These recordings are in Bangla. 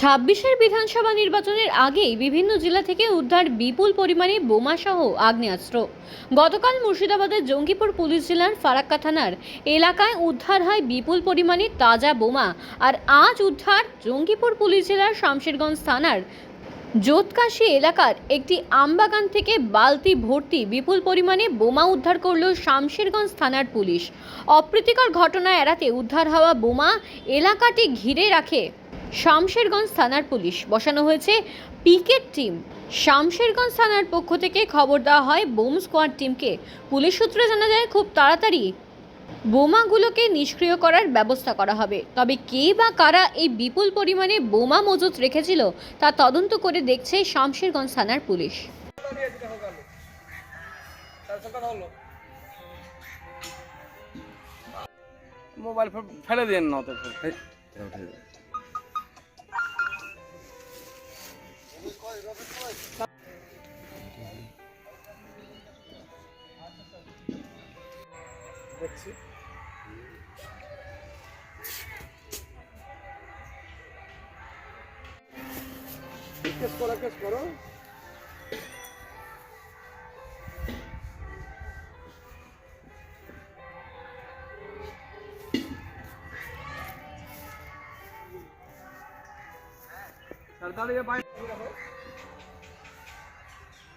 ছাব্বিশের বিধানসভা নির্বাচনের আগেই বিভিন্ন জেলা থেকে উদ্ধার বিপুল পরিমাণে বোমাসহ আগ্নেয়াস্ত্র। গতকাল মুর্শিদাবাদের জঙ্গিপুর পুলিশ জেলার ফারাক্কা থানার এলাকায় উদ্ধার হয় বিপুল পরিমাণে তাজা বোমা আর আজ উদ্ধার জঙ্গিপুর পুলিশ জেলার শামশেরগঞ্জ থানার জোতকাশি এলাকার একটি আমবাগান থেকে বালতি ভর্তি বিপুল পরিমাণে বোমা উদ্ধার করল শামশেরগঞ্জ থানার পুলিশ। অপ্রীতিকর ঘটনা এড়াতে উদ্ধার হওয়া বোমা এলাকাটি ঘিরে রাখে শামশেরগঞ্জ থানার পুলিশ। বসানো হয়েছে পিকেট টিম। শামশেরগঞ্জ থানার পক্ষ থেকে খবর দেওয়া হয় বোম স্কোয়াড টিমকে। পুলিশ সূত্রে জানা যায় খুব তাড়াতাড়ি বোমাগুলোকে নিষ্ক্রিয় করার ব্যবস্থা করা হবে। তবে কে বা কারা এই বিপুল পরিমাণে বোমা মজুত রেখেছিল তা তদন্ত করে দেখছে শামশেরগঞ্জ থানার পুলিশ। মোবাইল ফেলে দিন না দেখছি কেস করো। কেস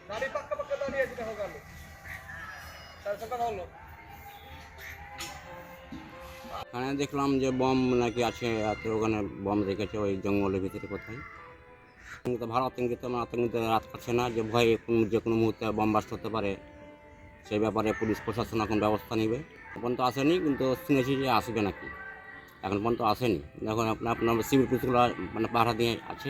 গাড়ি পাক্কা পাক্কা দাঁড়িয়ে আছে দেখো গেল হলো ওখানে দেখলাম যে বম নাকি আছে এত ওখানে বম রেখেছে ওই জঙ্গলের ভিতরে কোথায়। ভালো আতঙ্কিত মানে আতঙ্কিত রাত পাচ্ছে না, যে ভয়ে যে কোনো মুহূর্তে বম বাস্ট হতে পারে। সেই ব্যাপারে পুলিশ, প্রশাসন এখন ব্যবস্থা নেবে। এখন তো আসেনি, কিন্তু শুনেছি যে আসবে নাকি। এখন পর্যন্ত আসেনি। এখন আপনার আপনার সিভিল পুলিশগুলো মানে পাহারা দিয়ে আছে।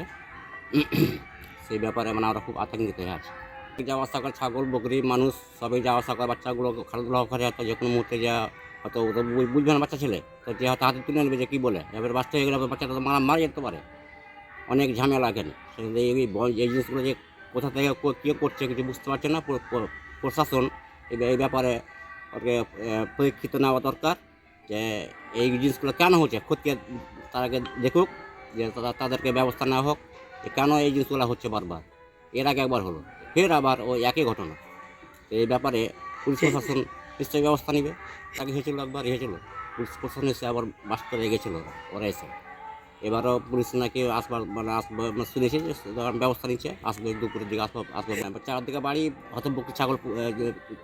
সেই ব্যাপারে মানে আমরা খুব আতঙ্কিত হয়ে আছি। যাওয়া আসা করে, ছাগল, বকরি, মানুষ, সবাই যাওয়া আসা করে, বাচ্চাগুলো খেলাধুলা করে, হয়তো যে কোনো মুহূর্তে যা হয়তো বুঝবে না বাচ্চা ছেলে। তো যে হয়তো হাতে তুলে নেবে যে কী বলে। এবার বাচ্চা হয়ে গেলে বাচ্চাটা তো মারা মারা যেতে পারে। অনেক ঝামেলা সেখানে এই এই জিনিসগুলো যে কোথা থেকে কো- কে করছে কিছু বুঝতে পারছে না। প্র- প্র- প্রশাসন এই ব্যাপারে ওকে পরীক্ষিত নেওয়া দরকার যে এই জিনিসগুলো কেন হচ্ছে? খতিয়ে তারাকে দেখুক যে তাদেরকে ব্যবস্থা নেওয়া হোক। কেন এই জিনিসগুলো হচ্ছে বারবার? এর আগে একবার হলো। ফের আবার ওই একই ঘটনা। এই ব্যাপারে পুলিশ প্রশাসন নিশ্চয়ই ব্যবস্থা নেবে। তাকে হয়েছিল একবার হয়েছিল পুলিশ প্রশাসন এসে আবার বাস করে গেছিল ওরা এসে। এবারও পুলিশ নাকি আসবার মানে আসবে মানে শুনেছি যে ব্যবস্থা নিচ্ছে। আসবে দুপুরের দিকে আসবে আসবে না। চারদিকে বাড়ি হয়তো বুকে ছাগল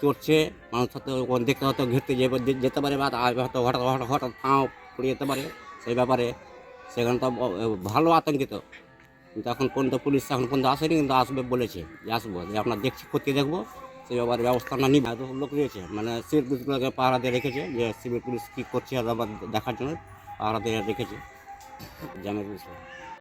চড়ছে। মানুষ হয়তো ওখানে দেখতে হয়তো ঘিরতে যেতে যেতে পারে বা হয়তো হঠাৎ হঠাৎ হঠাৎ ফাঁও পড়ে যেতে পারে। সেই ব্যাপারে সেখানে তো ভালো আতঙ্কিত। কিন্তু এখন পর্যন্ত পুলিশ এখন পর্যন্ত আসেনি, কিন্তু আসবে বলেছে যে আসব, যে আপনার দেখছি খতিয়ে দেখব, সেই ব্যাপারে ব্যবস্থা না নিবে। লোক রয়েছে মানে সিভিল পুলিশগুলোকে পাহারা দিয়ে রেখেছে যে সিভিল পুলিশ কী করছে আবার দেখার জন্য পাহারা দিয়ে রেখেছে। জানা